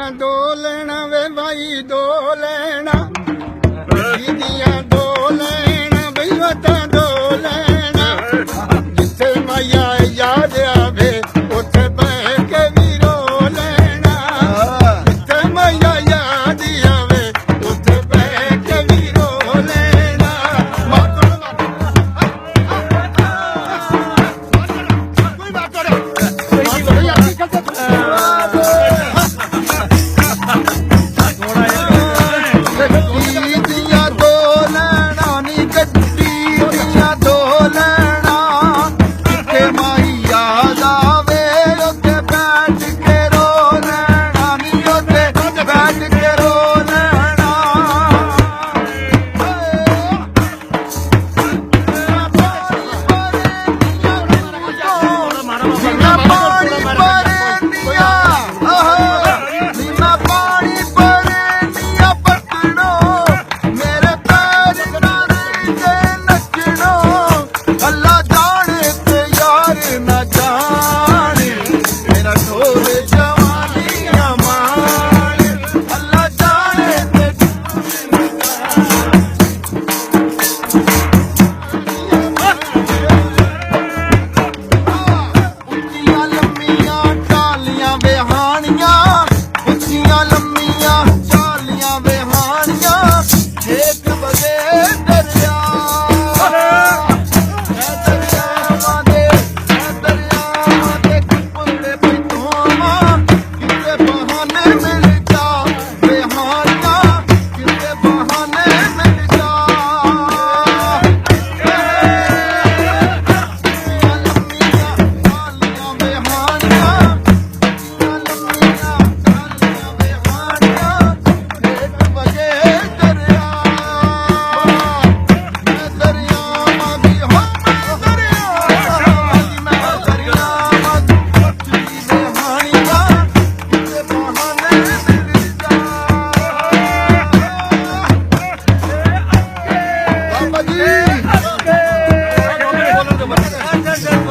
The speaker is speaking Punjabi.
ਦੀਆਂ ਦੋ ਲੈਣਾ ਵੇ ਭਾਈ ਦੋ ਲੈਣਾ ਦੀਆਂ up. myself